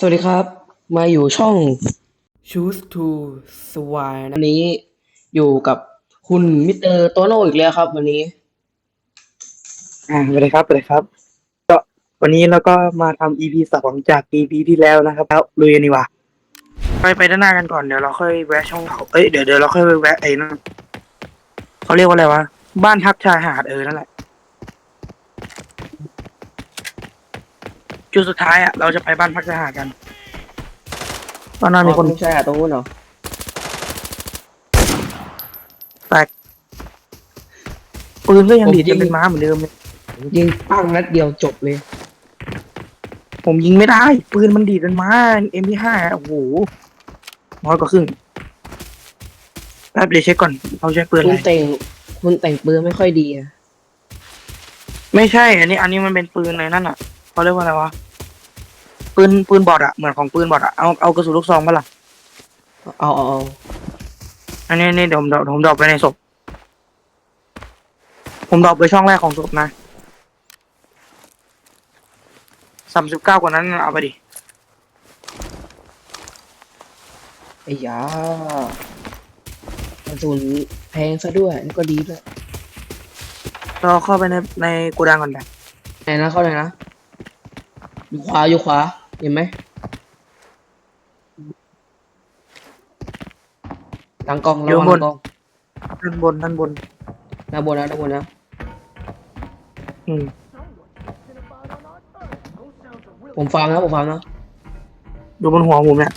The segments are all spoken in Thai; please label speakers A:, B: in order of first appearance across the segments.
A: สวัสดีครับ มาอยู่ช่อง
B: choose to swine
A: วันนี้อยู่กับคุณมิสเตอร์โตโน่อีกแล้วครับ วันนี้
C: อ่าสวัสดีครับสวัสดีครับ ก็วันนี้เราก็มาทำ EP สองจาก EP ที่แล้วนะครับแล้วลุยกันดีกว่าไปไปด้านหน้ากันก่อนเดี๋ยวเราค่อยแวะช่องเขาเอ้ยเดี๋ยวเดี๋ยวเราค่อยไปแวะไอ้นั่นเขาเรียกว่าอะไรวะบ้านทักชายหาดเออนั่นแหละ จุดสุดท้ายอะเราจะไปบ้านพักชายหาดกันตอนนั้นมีคน
A: ใช่อะตรงนู้นเหรอ
C: แตกปืนก็ยังดีดยังเป็นม้าเหมือนเดิมเลย
A: ยิงปั้งนัดเดียวจบเลย
C: ผมยิงไม่ได้ ปืนมันดีดเป็นม้า M25 โอ้โหน้อยกว่าครึ่งแป๊บเดี๋ยวเช็คก่อนเราใช้ปืน
A: คุ
C: อะ
A: ณ
C: ไร
A: แต่งคุณแต่งปืนไม่ค่อยดีอะ
C: ไม่ใช่ อันนี้ อันนี้มันเป็นปืนอะไรนั่นอะ เขาเรียกว่าอะไรวะปืนปืนบอดอะเหมือนของปืนบอดอะเอาเอากระสุนลูกซองมาล่ะ
A: เอาเอาเอา
C: อันนี้นี่เดี๋ยวผมเดี๋ยวผมดรอปไปในศพผมดรอปไปช่องแรกของศพนะสามสิบเก้ากว่านั้นเอาไปดิ
A: ไอ้ยากระสุนแพงซะด้วยนี่ก็ดีด้วย
C: เราเข้าไปในในโกดังก่อนแบบ
A: ไหนนะเข้าไหนนะ อยู่ขวาอยู่ขวา เห็นไหมหลังกล้องระวังหลังกล้อง
C: ด้านบนด้านบน
A: ด้านบนนะด้านบนนะ
C: อืม
A: ผมฟังนะผมฟังนะ
C: อยู่บนหัวผมเนี่ย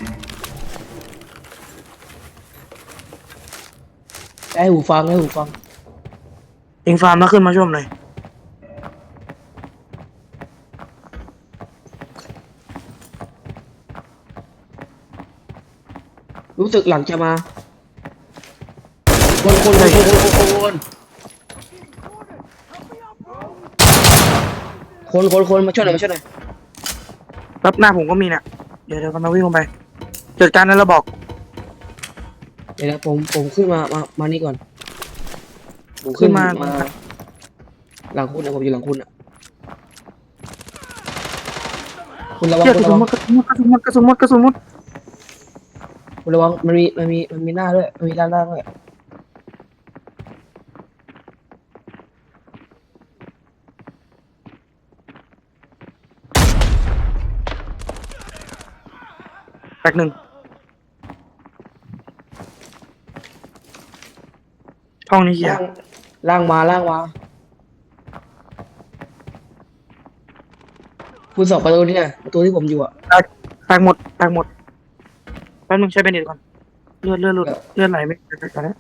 A: ให้หูฟังให้หูฟัง
C: เองฟาร์มแล้วขึ้นมาช่วมหน่อย
A: รู้สึกหลังจะมาคนคนคนคนคนคนคนคนคนมาช่วยหน่อยมาช่วยหน่อย
C: รับหน้าผมก็มีเนี่ยเดี๋ยวเดี๋ยวกำลังวิ่งลงไปจัดการนั้นแล้วบอก
A: เดี๋ยวนะผมผมขึ้นมามามานี่ก่อนผม
C: ขึ้นมา
A: มา หลังคุณนะผมอยู่หลังคุณอะคุณระวัง
C: เชี่ย
A: คุ
C: ก
A: ณ
C: ระสุ
A: ระ
C: น
A: วัง
C: หมดกระสุนหมดกระสุนหมดกระสุนหมดกระสุนหมด
A: คุณ ระวังมันมีมันมีมันมีหน้าด้วยมันมีด้านล่างด้วย
C: แป๊กหนึ่งห้องนี้เหี้ย
A: ล่างล่างมาล่างมาคุณสอบประตูนี่นะประตูที่ผมอยู่อะ
C: แตกหมดแตกหมดแป๊บนึงใช้เป็นเด็ดก่อน เลือดเลือดเลือดเลือดไหลไม่ตอนนี้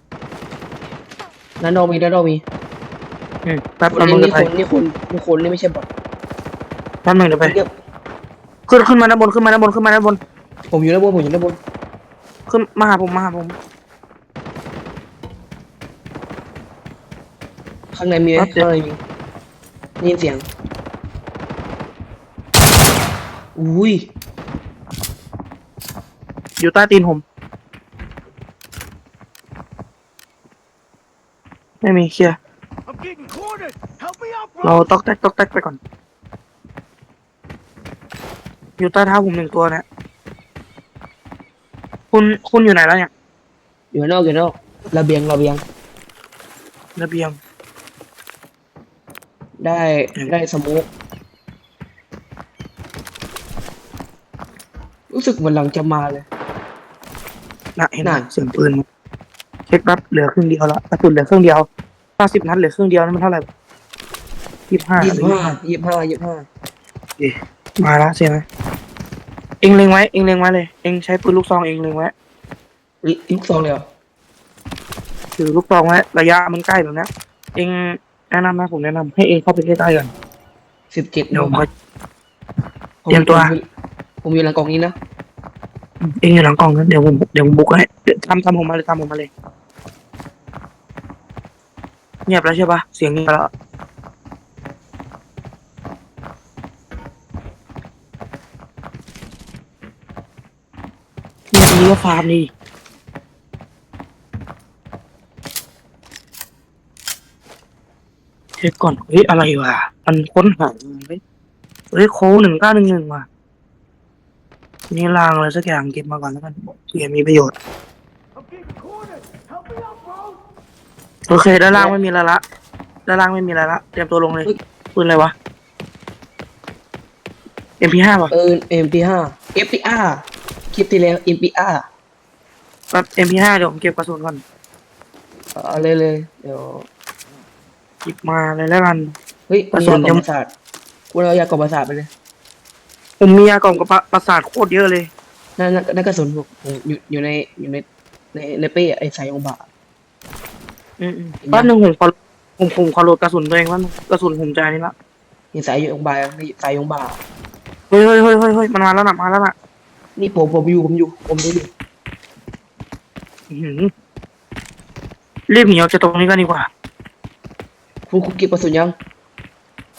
A: นั่นโดมีนั่นโดมี
C: อืมแป๊บ
A: คน
C: เรา
A: นี้
C: ลง
A: นี่
C: ไป
A: คนนี่คนนี่คนนี่ไม่ใช่บอท
C: แป๊บนึงเดี๋ยวไป
A: เดี๋ยว
C: ขึ้นขึ้นมาด้านบนขึ้นมาด้านบนขึ้นมาด้านบน
A: ผมอยู่ด้านบนผมอยู่ด้านบน
C: ขึ้นมาหาผมมาหาผม
A: ข้างในมีไหม
C: ครับเดี๋ยว
A: ข้างในมีได้ยินเสียงอุ้ย
C: อยู่ใต้ตีนผม ไม่มีเคลียร์
D: I'm getting cornered. Help me out,
C: เรา
D: bro.
C: ตอกแตกตอกแตกไปก่อน อยู่ใต้เท้าผมหนึ่งตัวเนี่ยคุณคุณอยู่ไหนแล้วเนี่ย
A: อยู่ข้างนอกอยู่ข้างนอกระเบียงระเบียง
C: ระเบียง
A: ได้
C: อืม
A: ได้สโมุกรู้สึกเหมือนหลังจะมาเลย
C: นะเห็นไหม
A: น่ะ
C: เสียงปืนเช็คแป๊บเหลือครึ่งเดียวละกระสุนเหลือครึ่งเดียวห้าสิบนัดเหลือครึ่งเดียวนั่นมันเท่าไหร่ยี่สิบห้า
A: ยี่สิบห้ายี่สิบห้ายี่สิบห้า
C: มาแล้วใช่ไหมเองเล็งไว้เองเล็งไว้เลย เองใช้ปืนลูกซองเองเล็งไว้
A: ลูกซองเลยเหรอ
C: ถือลูกซองไว้ระยะมันใกล้แบบเนี้ยเองแนะนำนะผมแนะนำให้เองเข้าไปใกล้ๆก่อน
A: สิบเจ็ด
C: เดี๋ยวผม
A: ผ
C: ค่อยเตรียมตัว
A: ผมผมอยู่หลังกล่องนี้นะ
C: เองอยู่หลังกล่องนั้นเดี๋ยวผมเดี๋ยวผมบุกให้เดี๋ยวทำทำผมมาเลยทำผมมาเลยเงียบแล้วใช่ปะเสียงเงียบแล้วเงียบนี้ก็ฟาร์มดีเช็คก่อนเฮ้ยอะไรวะมันค้นหาเฮ้ยเฮ้ยโค้หนึ่งเก้าหนึ่งหนึ่งว่ะ นี่ลางอะไรสักอย่างเก็บมาก่อนแล้วกันเผื่อมีประโยชน์
D: I'm getting cornered. Help me out, bro.
C: โอเค ด้านล่างไม่มีอะไรละ ด้านล่างไม่มีอะไรละ เตรียมตัวลงเลยปืนอะไรวะ MP5 ป่ะ
A: เออ MP5 FPR คลิปที่แล้ว MPR
C: แป๊บ MP5 เดี๋ยวผมเก็บกระสุนก่อน
A: เอาเลยเลยเดี๋ยว
C: หยิบมาเลยแล้วกัน
A: เฮ้ย
C: กระ
A: มี
C: สุน
A: ยากล่อมประสาทคุณเอายากล่อมประสาทไปเลย
C: ผมมียากล่อมกับประประสาทโคตรเยอะเลย
A: นั่นนั่นนั่นกระสุนผมผมอยู่อยู่ในอยู่ในในในเป้ไอ้สายองบา
C: อืมๆแป๊บนึงผมขอผมผมขอโหลดกระสุนตัวเองว่ากระสุนผมใจนี่ละ
A: นี่สายองบานี่สายองบา
C: เฮ้ยเฮ้ยเฮ้ยเฮ้ยเฮ้ยมันมาแล้วนะมาแล้วนะ
A: นี่ผมผมอยู่ผมอยู่ผมดูอยู่
C: อื้อหือรีบหนีออกจากตรงนี้กันดีกว่า
A: คุณคุณเก็บกระสุนยัง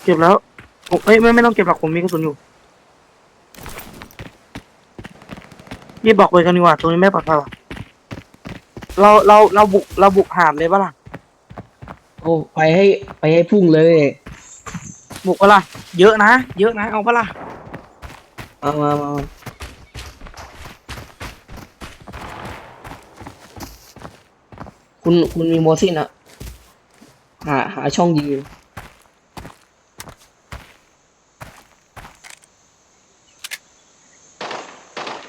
C: เก็บแล้วผมเอ้ยไม่ไม่ต้องเก็บหรอกผมมีกระสุนอยู่ รีบบอกไปกันดีกว่าตรงนี้ไม่ปลอดภัยว่ะเราเราเราบุกเราบุกหาดเลยปะล่ะ
A: โอ้ไปให้ไปให้พุ่งเลย
C: บุกปะล่ะเยอะนะเยอะนะเอาปะล่ะ
A: เอามามามาคุณคุณมีโมซินอะหาหาช่องยิงอยู่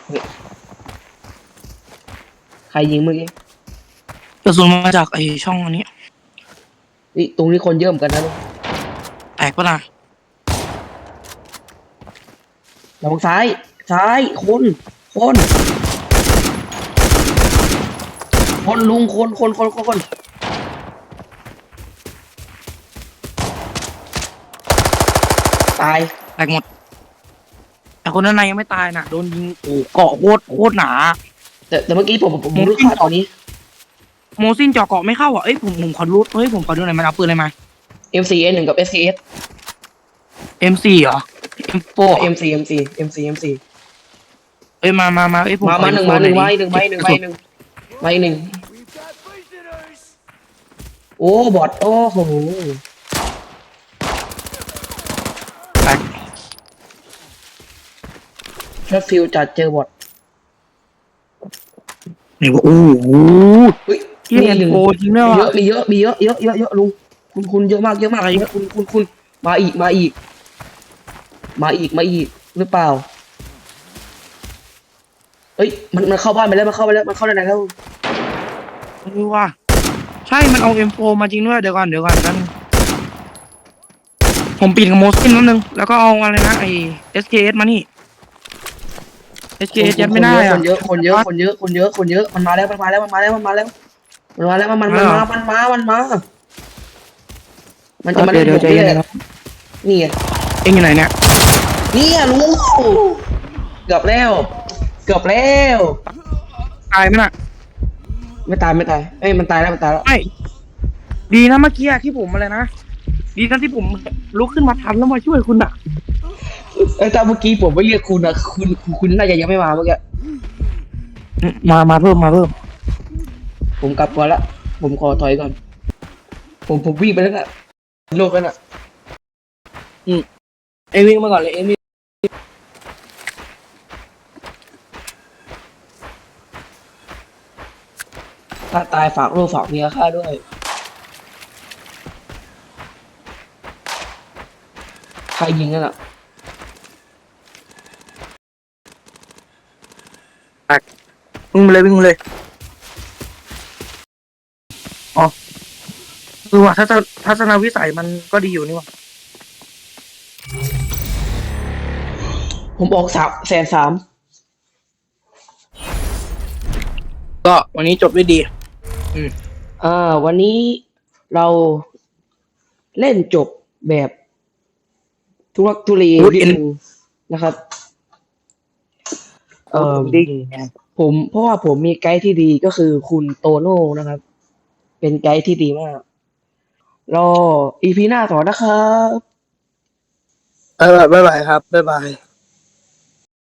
A: เฮ้ย ใครยิงเมื่อกี้
C: กระสุนมาจากไอช่องอันนี้
A: นี่ตรงนี้คนเยอะเหมือนกันนะลูก
C: แตกปะล่ะ
A: ระวังซ้าย ซ้าย คน คน คนลุง คน คน คน คนคนตาย
C: แตกหมด แต่คนด้านในยังไม่ตายน่ะ โดนยิงโอ้เกาะโคตรโคตรหนา
A: แต่แต่เมื่อกี้ผมผมผม
C: ผม
A: รู้ข่าวตอนนี้
C: โมซินเจาะเกาะไม่เข้าอะเอ้ยผมผมขอรู้เฮ้ยผมขอดูหน่อยมันเอาปืนอะไรมา
A: MCS หนึ่งกับ SKS
C: M4 เหรอ M4
A: MC MC MC MC
C: เอ้ยมามามาเอ้ยผม
A: มา
C: ขอ
A: มาหนึ่ง
C: ดู
A: มาหนึ่ง
C: ตั
A: มา
C: ว
A: อีกหนึ่งมาอีกหนึ่งมาอีกหนึ่งมาอีกหนึ่ง
D: We've got visitors.
A: โอ้บอทโอ้โห
C: แตก
A: ช็อตฟิลจัดเจอบอท
C: นี่ว่าโอ้โห
A: เฮ้ย
C: ที่
A: นี่
C: เอ็น
A: หนึ่ง
C: โฟจริงด้วย
A: มีเย
C: ว่ะ
A: อะมีเยอะมีเยอะเยอะเยอะเยอะลุงคุณคุณเยอะมากเยอะมาก
C: อะไร
A: เยอะคุณคุณคุณมาอีกมาอีก มาอีกมาอีกหรือเปล่าเอ้ยมันมันเข้าบ้านไปแล้วมันเข้าไปแล้วมันเข้าได้ไหนแล้ว
C: ไม่รู้ว่าใช่มันเอา M4 มาจริงด้วยเดี๋ยวก่อนเดี๋ยวก่อนนั่นผมปิดกับโมซินนิดนึงแล้วก็เอาอะไรนะไอ SKS มานี่ SKS ยัดไม่ได้
A: ค
C: อะ
A: นเยอะคนเยอะคนเยอะคนเยอะคนเยอะมันมาแล้วมันมาแล้วมันมาแล้วมันมาแล้วมันมาแล้วมันมันมันมามันมามันมา มันจะมา
C: เดี๋
A: เล่
C: ยวนเดี๋ยวใจเย็น
A: ผม
C: นะครับ
A: นี่ไง
C: เอ็งอยู่ไหนเนี่ย
A: นี่ไงลุงเกือบแล้ว เกือบแล้ว
C: ตายไหมน่ะ
A: ไม่ตายไม่ตายเอ้ยมันตายแล้วมันตายแล้ว
C: ไม่ดีนะเมื่อกี้อะที่ผมอะไรนะดีนะที่ผมลุกขึ้นมาทันแล้วมาช่วยคุณอะ
A: เอ้ยแต่เมื่อกี้ผมไม่เรียกคุณอะคุณคุณคุณน่าจะยังไม่มาเมื่อกี้
C: มามาเพิ่มมาเพิ่ม
A: ผมกลับก่อนละ ผมขอถอยก่อน ผมผมวิ่งไปแล้วน่ะโลกแล้วน่ะ
C: เอ็งวิ่งมาก่อนเลยเอ็งวิ่ง
A: ถ้าตายฝากลูกฝากเมียข้าด้วย ใครยิงนั่นอะ
C: วิ่งมาเลยวิ่งมาเลยอ๋อคือว่าทัศนทัศนวิสัยมันก็ดีอยู่นี่หว่า
A: ผมออกสามแสนสาม
C: ก็วันนี้จบด้วยดี
A: อ่า วันนี้เราเล่นจบแบบทุรักทุเล
C: อุ๊ย
A: นิด
C: เอ็น
A: นึงนะครับ เอ่อ
C: ดิ้งไง
A: ผมเพราะว่าผมมีไกด์ที่ดีก็คือคุณโตโน่นะครับ เป็นไกด์ที่ดีมาก รออีพีหน้าต่อนะครับ
C: บ๊ายบายบ๊ายบายครับ บ๊ายบาย